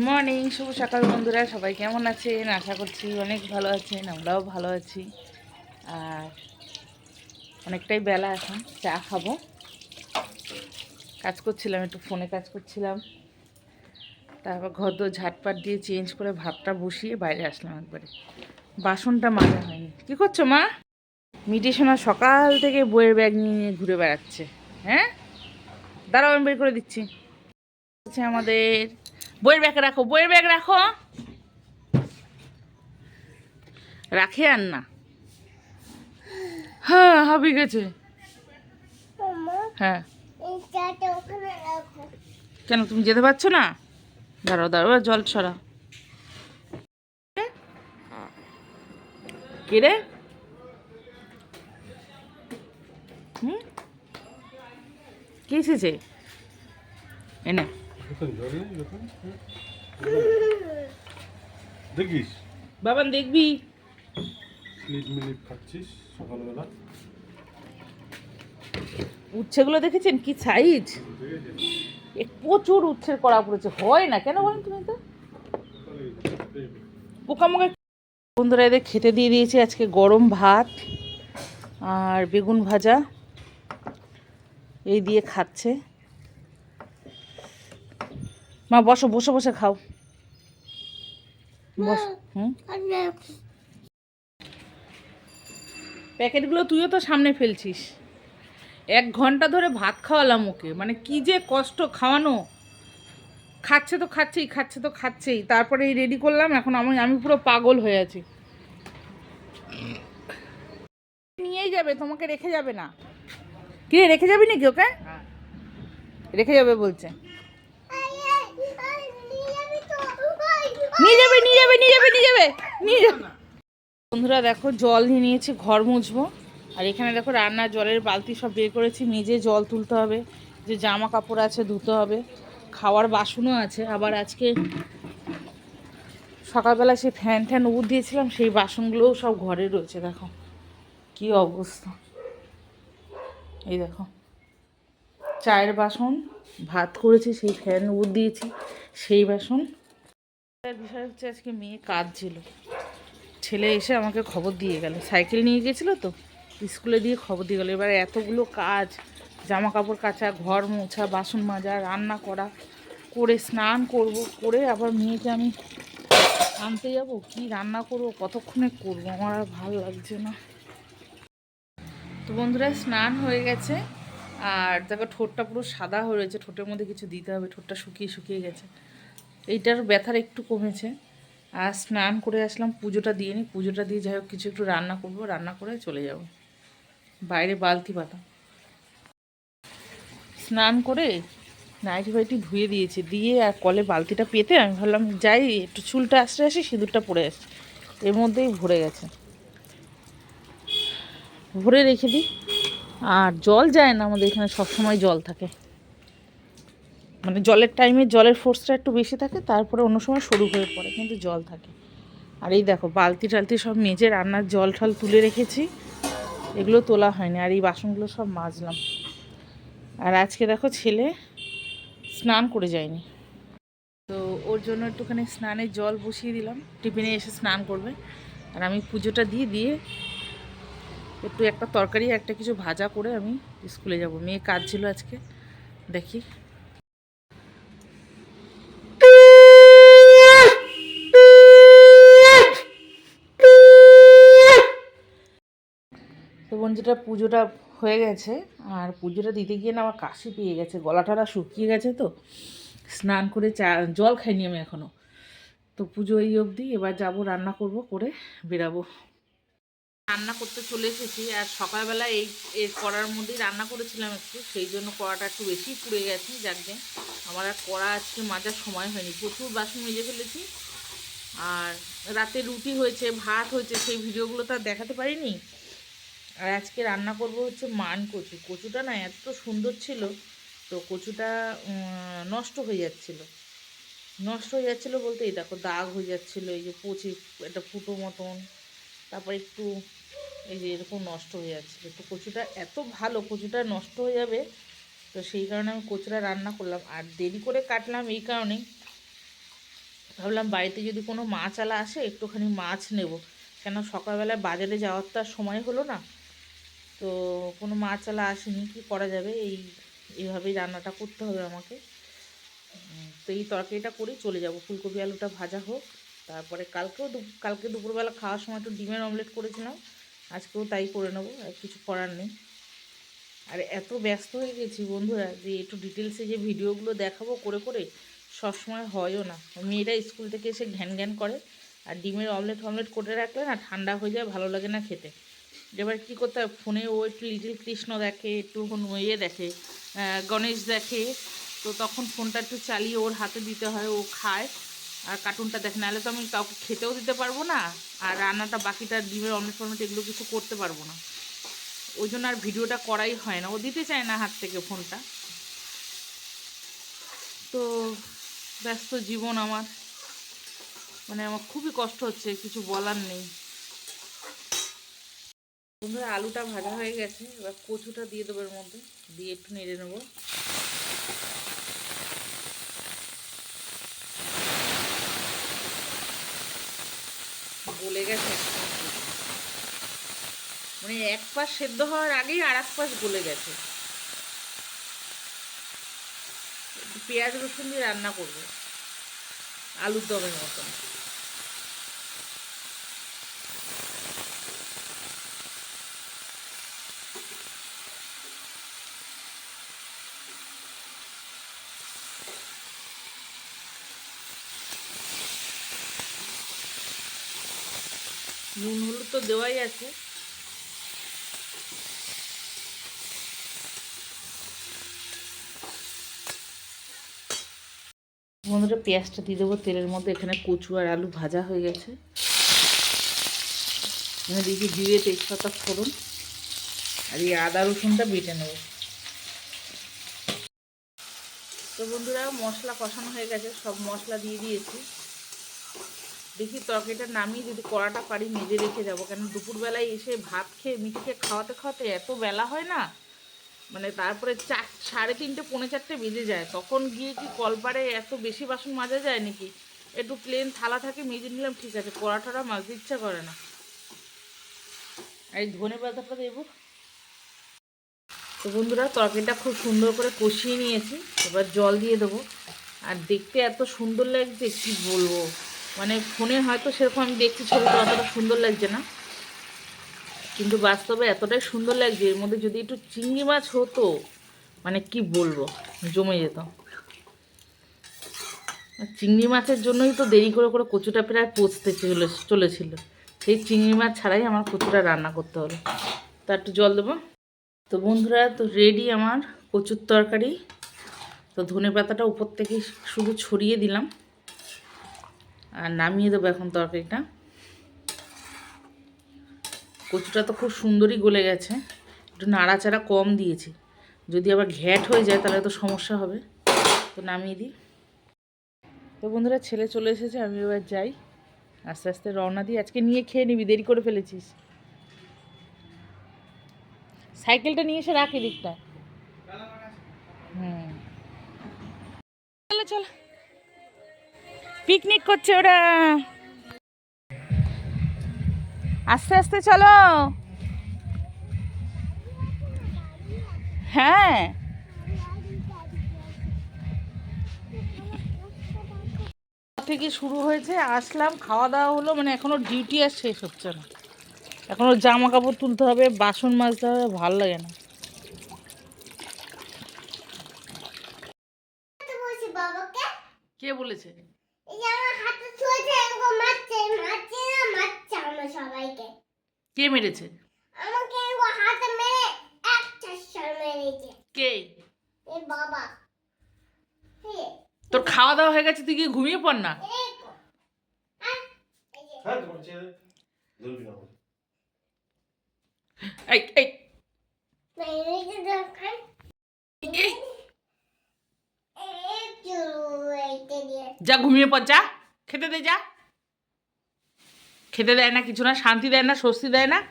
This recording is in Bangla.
মর্নিং শুভ সকাল বন্ধুরা, সবাই কেমন আছেন? আশা করছি অনেক ভালো আছেন, আমরাও ভালো আছি। আর অনেকটাই বেলা এখন, চা খাব। কাজ করছিলাম, একটু ফোনে কাজ করছিলাম। তারপর ঘর দোর ঝাটপাট দিয়ে চেঞ্জ করে ভাতটা বসিয়ে বাইরে আসলাম একবারে। বাসনটা মাজা হয়নি। কী করছ মা? মিটি সোনা সকাল থেকে বইয়ের ব্যাগ নিয়ে নিয়ে ঘুরে বেড়াচ্ছে। হ্যাঁ? দাঁড়াও, আমি বের করে দিচ্ছি। হচ্ছে আমাদের বইয়ের ব্যাগ রাখো বইয়ের ব্যাগ রাখো। রাখে আর না হ্যাঁ হাবি গেছে। হ্যাঁ। কেন তুমি যেতে পারছ না? দাঁড়াও দাঁড়াও জল ছড়া। কে রে? হুম? কি এসেছে? এনে হ্যাঁ। দেখিস। বাবান দেখবি? স্লিপ মিলিপ খাচ্ছিস সকালবেলা। উচ্ছেগুলো দেখেছেন? কি সাইজ? প্রচুর উচ্ছের করা পড়েছে। হয় না? কেন বলেন তুমি তো? পোকামোকা বন্ধুরা এদের খেতে দিয়ে দিয়েছি আজকে গরম ভাত আর বেগুন ভাজা। এই দিয়ে খাচ্ছে। মা বসো বসে বসে খাও। বস হুম? প্যাকেটগুলো তুইও তো সামনে ফেলছিস। এক ঘণ্টা ধরে ভাত খাওয়ালাম ওকে। মানে কি যে কষ্ট খাওয়ানো। খাচ্ছে তো খাচ্ছেই খাচ্ছে তো খাচ্ছেই। তারপরে এই রেডি করলাম এখন আমি আমি পুরো পাগল হয়ে আছি। নিয়েই যাবে তোমাকে রেখে যাবে না। কি রে, রেখে যাবি নাকি ওকে? রেখে যাবে বলছে। নিয়ে যাবে নিয়ে যাবে নিয়ে যাবে নিয়ে যাবে বন্ধুরা দেখো, জল নিয়ে নিয়েছি, ঘর মুছবো। আর এখানে দেখো, রান্নার জলের বালতি সব বের করেছি নিজে জল তুলতে হবে, যে জামা কাপড় আছে ধুতে হবে। খাওয়ার বাসনও আছে, আবার আজকে সকালবেলা সেই ফ্যান ট্যান উবুর দিয়েছিলাম, সেই বাসনগুলোও সব ঘরে রয়েছে, দেখো। কি অবস্থা। এই দেখো, চায়ের বাসন, ভাত করেছি, সেই ফ্যান উবুর দিয়েছি, সেই বাসন। বিষয় হচ্ছে আজকে মেয়ে কাজ ছিল এসে আমাকে খবর দিয়ে গেল। সাইকেল নিয়ে গেছিল তো, স্কুলে দিয়ে খবর দিয়ে গেলো। এবার এতগুলো কাজ জামা কাপড় কাচা, ঘর মোছা, বাসন মাজা, রান্না করা, করে স্নান করব, করে আবার মেয়েকে আমি আনতে যাব। কি রান্না করব, কতক্ষণে করব, আমার আর ভালো লাগছে না। তো বন্ধুরা, স্নান হয়ে গেছে। আর দেখো, ঠোঁটটা পুরো সাদা হয়ে রয়েছে। ঠোঁটের মধ্যে কিছু দিতে হবে। ঠোঁটটা শুকিয়ে শুকিয়ে গেছে। এইটার ব্যথার একটু কমেছে। আর স্নান করে আসলাম, পুজোটা দিয়ে নিই পুজোটা দিয়ে যাই হোক, কিছু একটু রান্না করব। রান্না করে চলে যাব। বাইরে বালতি পাতা। স্নান করে নাইটি ফাইটি ধুয়ে দিয়েছি। দিয়ে আর কলে বালতিটা পেতে আমি ভাবলাম, যাই, একটু চুলটা আসতে আসি, সিঁদুরটা পড়ে আসি এর মধ্যেই ভরে গেছে। ভরে রেখে দিই। আর জল যায় না আমাদের এখানে, সবসময় জল থাকে। মানে জলের টাইমে জলের ফোর্সটা একটু বেশি থাকে, তারপরে অন্য সময় সরু হয়ে পড়ে, কিন্তু জল থাকে। আর এই দেখো, বালতি টালতি সব মেজে রান্নার জল ঠল তুলে রেখেছি, এগুলো তোলা হয়নি, আর এই বাসনগুলো সব মাজলাম। আর আজকে দেখো ছেলে স্নান করে যায়নি। তো ওর জন্য একটুখানি স্নানের জল বসিয়ে দিলাম, টিফিনে এসে স্নান করবে। আর আমি পুজোটা দিয়ে দিয়ে একটু একটা তরকারি, একটা কিছু ভাজা করে আমি স্কুলে যাব। মেয়ে কাজ ছিল আজকে, দেখি। বন্ধুটা পুজোটা হয়ে গেছে, আর পুজোটা দিতে গিয়ে না আমার কাশি পেয়ে গেছে, গলা টলা শুকিয়ে গেছে তো। স্নান করে চা, জল খাইনি আমি এখনও তো পুজো এই অবধি, এবার যাব রান্না করব করে বেরাবো। রান্না করতে চলে এসেছি, আর সকালবেলা এই, এর কড়ার মধ্যেই রান্না করেছিলাম একটু, সেই জন্য কড়াটা একটু বেশি পুড়ে গেছে, যাকে আমার আর কড়া আজকে মাজার সময় হয়নি, প্রচুর বাসন মেজে ফেলেছি। আর রাতে রুটি হয়েছে, ভাত হয়েছে, সেই ভিডিওগুলো তো আর দেখাতে পারিনি। আর আজকে রান্না করব হচ্ছে মান কচু। কচুটা না এত সুন্দর ছিল, তো কচুটা নষ্ট হয়ে যাচ্ছিল। নষ্ট হয়ে যাচ্ছিল বলতে এই দেখো দাগ হয়ে যাচ্ছিল, এই যে পচে একটা ফুটো মতন। তারপর একটু এই যে এরকম নষ্ট হয়ে যাচ্ছিল। তো কচুটা এত ভালো, কচুটা নষ্ট হয়ে যাবে, তো সেই কারণে আমি কচুটা রান্না করলাম। আর দেরি করে কাটলাম এই কারণেই। ভাবলাম বাড়িতে যদি কোনো মাছ আলা আসে, একটুখানি মাছ নেব। কেন সকালবেলায় বাজারে যাওয়ার তো আর সময় হলো না। তো কোনো মাছ আলা আসেনি, কি করা যাবে? এই, এইভাবেই রান্নাটা করতে হবে আমাকে। তো এই তরকারিটা করেই চলে যাব। ফুলকপি আলুটা ভাজা হোক, তারপরে কালকেও কালকে দুপুরবেলা খাওয়ার সময় একটু ডিমের অমলেট করেছিলাম, আজকেও তাই করে নেব, আর কিছু করার নেই। আর, এত ব্যস্ত হয়ে গেছি বন্ধুরা, যে একটু ডিটেলসে যে ভিডিওগুলো দেখাবো করে করে, সবসময় হয়ও না। মেয়েরা স্কুল থেকে এসে ঘ্যান ঘ্যান করে, আর ডিমের অমলেট অমলেট করে রাখলে না ঠান্ডা হয়ে যায়, ভালো লাগে না খেতে। এবার কী করতে হয়? ফোনে ও একটু লিটিল কৃষ্ণ দেখে, একটু ইয়ে দেখে গণেশ দেখে। তো তখন ফোনটা একটু চালিয়ে ওর হাতে দিতে হয়, ও খায়। আর কার্টুনটা দেখে। নাহলে তো আমি কাউকে খেতেও দিতে পারব না। আর রান্নাটা বাকিটা ডিমের অমলেট ফমলেট এগুলো কিছু করতে পারব না। ওই জন্য আর ভিডিওটা করাই হয় না। ও দিতে চায় না হাত থেকে ফোনটা। তো ব্যস্ত জীবন আমার। মানে আমার খুবই কষ্ট হচ্ছে, কিছু বলার নেই। বন্ধুরা, আলুটা ভাজা হয়ে গেছে। এবার কচুটা দিয়ে দেবো এর মধ্যে। দিয়ে একটু নেড়ে নেব। গলে গেছে মানে এক পাশ সেদ্ধ হওয়ার আগেই আর এক পাশ গলে গেছে। পেঁয়াজ রসুন দিয়ে রান্না করব। আলুর দমের মতন। নুন হলুদ তো দেওয়াই আছে। বন্ধুরা, পেঁয়াজটা দিয়ে দেবো তেলের মধ্যে। এখানে কচু আর আলু ভাজা হয়ে গেছে। এখানে দিয়েছি জিরে তেজপাতা, ফোড়ন। আর এই আদা রসুনটা বেটে নেব। তো বন্ধুরা, মশলা কষানো হয়ে গেছে। সব মশলা দিয়ে দিয়েছি। দেখি তরকারিটা নামিয়ে যদি কড়াটা পারি মেজে রেখে যাব। কেন দুপুরবেলায় এসে ভাত খেয়ে মিঠিকে খাওয়াতে খাওয়াতে এত বেলা হয় না? মানে তারপরে চার, সাড়ে তিনটে, পৌনে চারটে বেজে যায়। তখন গিয়ে কি কলপারে এত বেশি বাসন মাজা যায় নাকি? একটু প্লেন থালা থাকে, মেজে নিলাম, ঠিক আছে কড়া টড়া মাজতে ইচ্ছা করে না। এই ধনে পাতাটা দেবো। তো বন্ধুরা, তরকারিটা খুব সুন্দর করে কষিয়ে নিয়েছি। এবার জল দিয়ে দেবো। আর দেখতে এত সুন্দর লাগছে, কি বলব? মানে ফোনে হয়তো সেরকম আমি দেখছি ছবিটা অতটা সুন্দর লাগছে না। কিন্তু বাস্তবে এতটাই সুন্দর লাগছে, এর মধ্যে যদি একটু চিংড়ি মাছ হতো মানে কি বলব, জমে যেত। চিংড়ি মাছের জন্যই তো দেরি করে করে কচুটা প্রায় পচতে চলে, চলেছিল। সেই চিংড়ি মাছ ছাড়াই আমার কচুটা রান্না করতে হলো তা একটু জল দেবো। তো বন্ধুরা, তো রেডি আমার কচুর তরকারি। তো ধনে পাতাটা উপর থেকে শুধু ছড়িয়ে দিলাম। আর নামিয়ে দেবো এখন তরকারিটা। কচুটা তো খুব সুন্দরই গলে গেছে। একটু নাড়াচাড়া কম দিয়েছি। যদি আবার ঘ্যাট হয়ে যায় তাহলে তো সমস্যা হবে। তো নামিয়ে দিই। তো বন্ধুরা, ছেলে চলে এসেছে, আমি এবার যাই। আস্তে আস্তে রওনা দিই। আজকে নিয়ে খেয়ে নিবি, দেরি করে ফেলেছিস। সাইকেলটা নিয়ে এসে রাখি দিকটা হুম। চলো চলো। পিকনিক করছে ওরা। আস্তে আস্তে চলো। হ্যাঁ। থেকে শুরু হয়েছে, আসলাম, খাওয়া দাওয়া হলো মানে এখনও ডিউটি আর শেষ হচ্ছে না। এখনও জামা কাপড় তুলতে হবে, বাসন মাজতে হবে, ভালো লাগে না বলছি বাবাকে কে বলেছে এই যে আমার হাতে ছুঁয়েছে এরকম মারছে মারছে না মারছে আমার সবাইকে কে মেরেছে? আমাকে হাতে মেরে এক চাষার মেরেছে। কে? এই বাবা তোর খাওয়া দাওয়া হয়ে গেছে তুই গিয়ে ঘুমিয়ে পড় না। এই হ্যাঁ। এই এই মেরেছে দেখান এই, একটু এইটা দিয়ে যা ঘুমিয়ে পড়, যা। খেতে দে, যা। খেতে দেয় না, কিছু না, শান্তি দেয় না, স্বস্তি দেয় না।